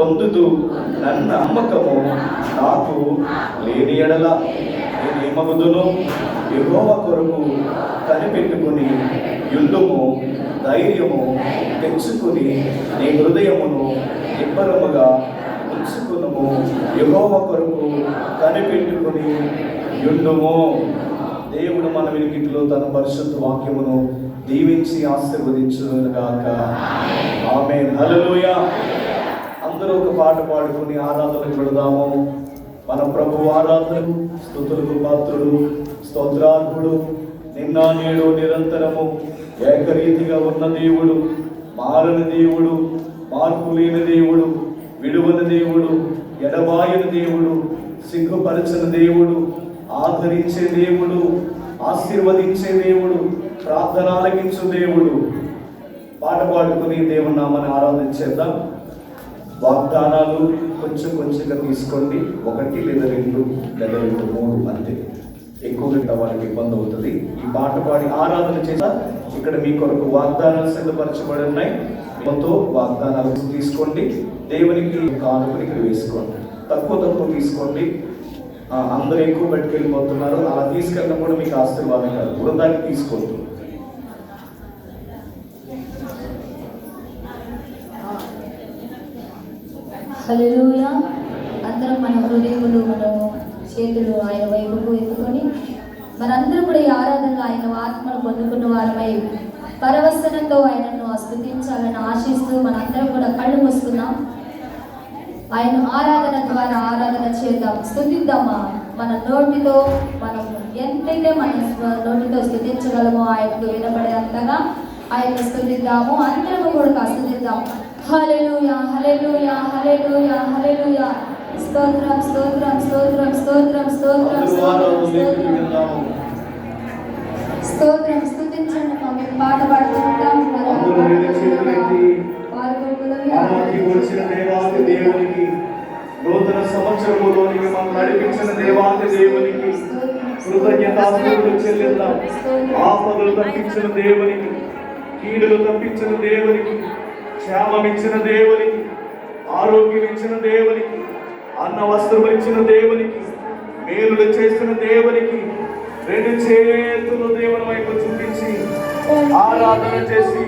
పొందుతూ నన్ను నమ్మకము నాకు లేని ఎడల నేనేమగుదును యెహోవ కొరకు కనిపెట్టుకుని యుద్ధము ధైర్యము తెచ్చుకుని నీ హృదయమును నిబ్బరముగా ఉంచుకునము. యెహోవ కొరకు కనిపెట్టుకుని యుద్ధము. దేవుడు మన వెనుకిట్లో తన పరిశుద్ధ వాక్యమును దీవించి ఆశీర్వదించుగాక ఆమె హల్లెలూయా. అందరూ ఒక పాట పాడుకుని ఆరాధన పెడదాము మన ప్రభు ఆరాధనకు స్థుతులకు పాత్రుడు స్తోత్రార్హుడు నిన్న నేడు నిరంతరము ఏకరీతిగా ఉన్న దేవుడు మారని దేవుడు మార్పు లేని దేవుడు విడువని దేవుడు ఎడబాయని దేవుడు సిగ్గుపరచిన దేవుడు ఆదరించే దేవుడు ఆశీర్వదించే దేవుడు ప్రార్థన ఆలకించు దేవుడు. పాట పాడుకుని దేవుని నామని ఆరాధించేద్దాం. వాగ్దానాలు కొంచెం కొంచెంగా తీసుకోండి. ఒకటి లేదా రెండు లేదా రెండు మూడు అంతే. ఎక్కువగా వాళ్ళకి ఇబ్బంది అవుతుంది. ఈ పాట పాడి ఆరాధన చేత ఇక్కడ మీ కొరకు వాగ్దానాలు సిద్ధపరచబడి ఉన్నాయి. మొత్తం వాగ్దానాలు తీసుకోండి. దేవునికి కానుకలు ఇక్కడ వేసుకోండి. తక్కువ తక్కువ తీసుకోండి. అందరూ ఎక్కువ పెట్టుకెళ్ళిపోతున్నారు. అలా తీసుకెళ్ళడం కూడా మీకు ఆశీర్వాదం కాదు. బృందానికి తీసుకోవద్దు హల్లెలూయా. అందరం మన హృదయములు మనము చేతులు ఆయన వైపుకు ఎత్తుకొని మనందరూ కూడా ఈ ఆరాధనలో ఆయన ఆత్మను పొందుకున్న వారమై పరవశనంతో ఆయనను స్థుతించాలని ఆశిస్తూ మనందరం కూడా కళ్ళు మూసుకుందాం. ఆయన ఆరాధన ద్వారా ఆరాధన చేద్దాం. స్థుతిద్దామా? మన నోటితో మనం ఎంతైతే మన నోటితో స్థుతించగలమో ఆయనకు వినపడేంతగా ఆయన స్థుతిద్దాము. అందరము కూడా హల్లెలూయా హల్లెలూయా హల్లెలూయా హల్లెలూయా స్తోత్రం స్తోత్రం స్తోత్రం స్తోత్రం స్తోత్రం స్తోత్రం స్తోత్రం మేము పాట వచ్చిన దేవాది దేవునికి నూతన సంవత్సరములోనికి మనం నడిపించిన దేవాది దేవునికి కృతజ్ఞతాస్తుతులు చెల్లిద్దాం. ఆపదలు తప్పించిన దేవునికి కీడులు తప్పించిన దేవునికి క్షేమం ఇచ్చిన దేవునికి ఆరోగ్యం ఇచ్చిన దేవునికి అన్న వస్త్రం ఇచ్చిన దేవునికి మేలులు చేసిన దేవునికి రెండు చేతులు దేవుని వైపు చూపించి ఆరాధన చేసి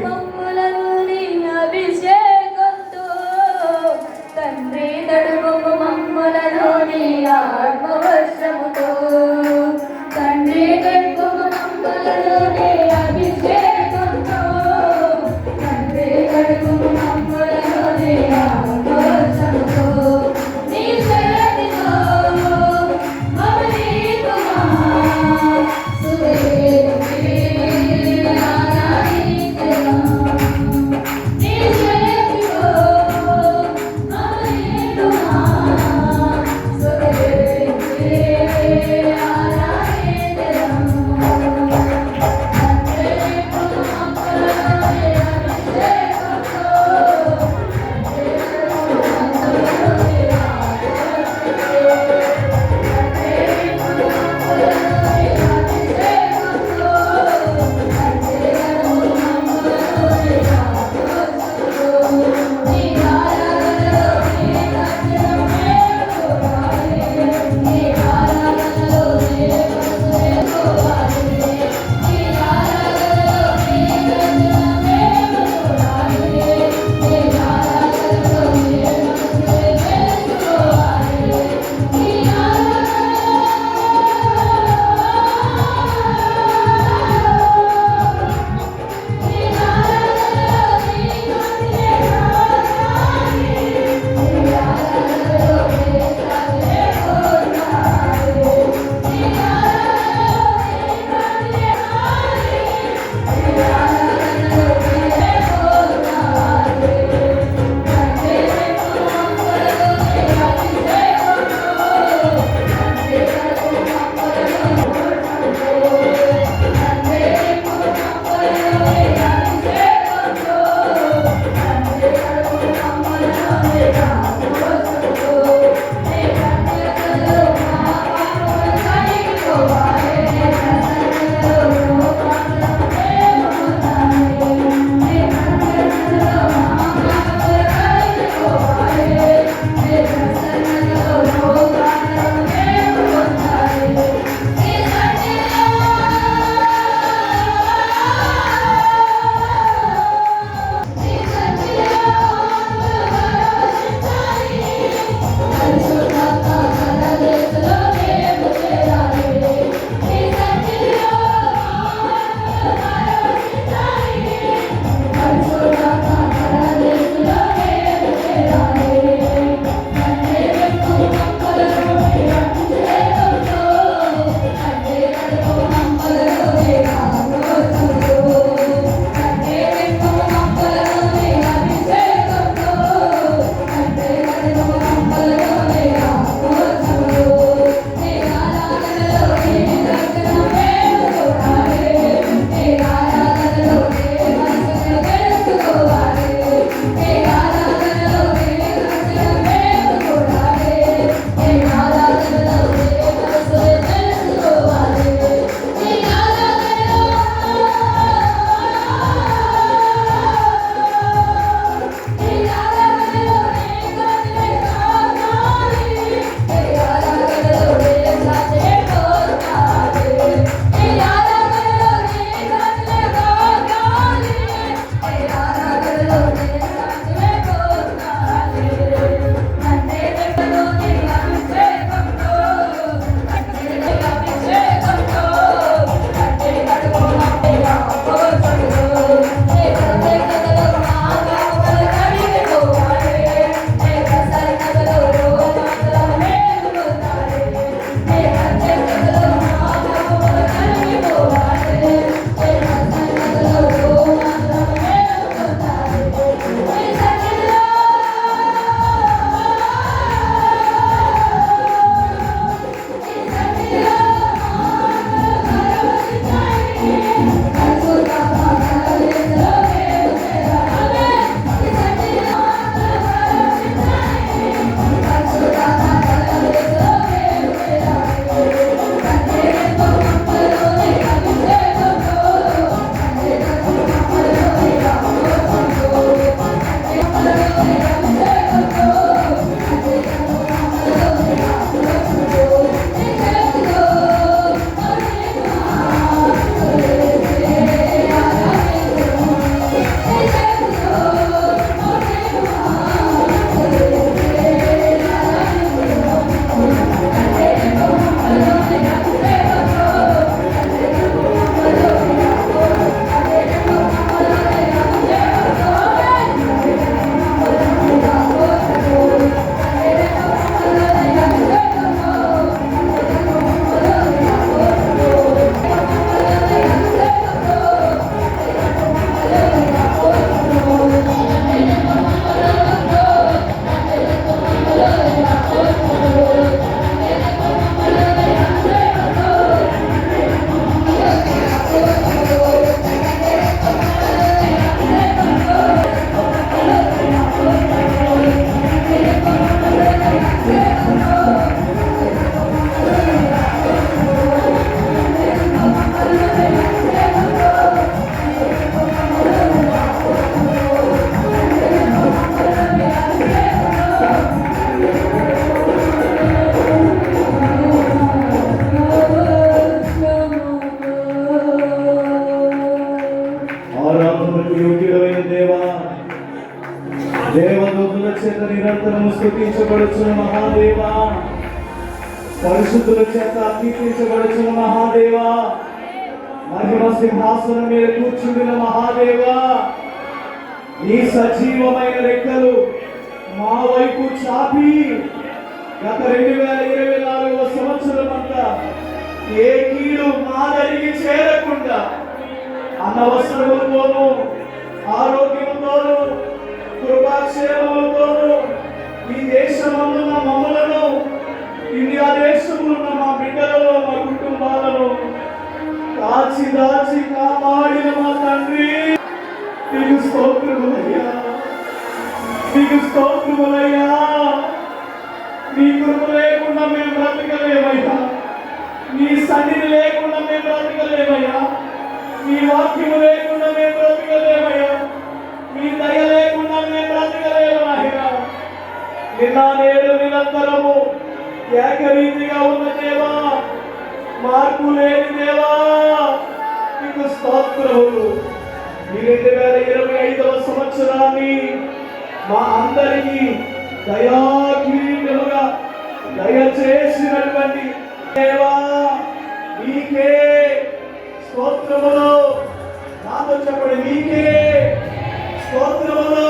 మహాదేవా. పరిశుద్ధుల చేత కీర్తించబడుచున్న మహాదేవా. మహిమ సింహాసనం మీద కూర్చుండిన మహాదేవా. నీ సజీవమైన రెక్కలు మా వైపు చాపి గత రెండు వేల ఇరవై నాలుగవ సంవత్సరం అంతా ఏ కీడు మా దగ్గరికి చేరకుండా అనవసరములతోనూ ఆరోగ్యముతోనూ కృపాక్షేమము బ్రతకలేమయ్యా నీ సన్నిధి లేకుండా మేము బ్రతకలేమయ్యా? నీ వాక్యము లేకుండా మేము బ్రతకలేమయ్యా? నీ దయ లేకుండా మేము బ్రతకలేమయ్యా నిన్న నేడు నిరంతరము ఏకరీతిగా ఉన్న దేవా మార్పు లేని దేవా నీకు స్తోత్రములు. ఈ రెండు వేల ఇరవై ఐదవ సంవత్సరాన్ని మా అందరికీ దయా కిరీటముగా దయచేసినటువంటి దేవా నీకే స్తోత్రములో. నాతో చెప్పండి నీకే స్తోత్రములో.